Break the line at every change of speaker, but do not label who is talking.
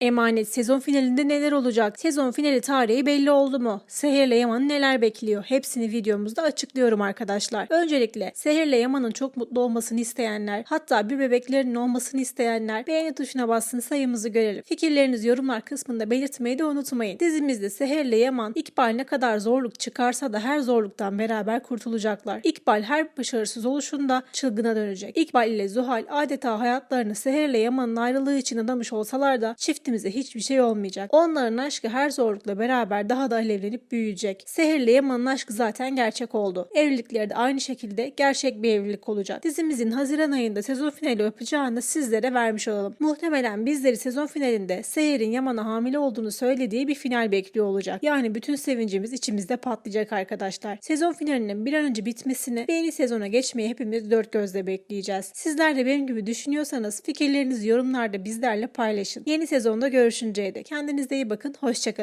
Emanet sezon finalinde neler olacak? Sezon finali tarihi belli oldu mu? Seher'le Yaman'ı neler bekliyor? Hepsini videomuzda açıklıyorum arkadaşlar. Öncelikle Seher'le Yaman'ın çok mutlu olmasını isteyenler, hatta bir bebeklerinin olmasını isteyenler beğeni tuşuna bassın sayımızı görelim. Fikirlerinizi yorumlar kısmında belirtmeyi de unutmayın. Dizimizde Seher'le Yaman İkbal ne kadar zorluk çıkarsa da her zorluktan beraber kurtulacaklar. İkbal her başarısız oluşunda çılgına dönecek. İkbal ile Zuhal adeta hayatlarını Seher'le Yaman'ın ayrılığı için adamış olsalar da çiftimize hiçbir şey olmayacak. Onların aşkı her zorlukla beraber daha da alevlenip büyüyecek. Seher'le Yaman'ın aşkı zaten gerçek oldu. Evlilikleri de aynı şekilde gerçek bir evlilik olacak. Dizimizin Haziran ayında sezon finali yapacağını sizlere vermiş olalım. Muhtemelen bizleri sezon finalinde Seher'in Yaman'a hamile olduğunu söylediği bir final bekliyor olacak. Yani bütün sevincimiz içimizde patlayacak arkadaşlar. Sezon finalinin bir an önce bitmesini ve yeni sezona geçmeyi hepimiz dört gözle bekleyeceğiz. Sizler de benim gibi düşünüyorsanız fikirlerinizi yorumlarda bizlerle paylaşın. Yeni sezonda görüşünceye dek kendinize iyi bakın. Hoşçakalın.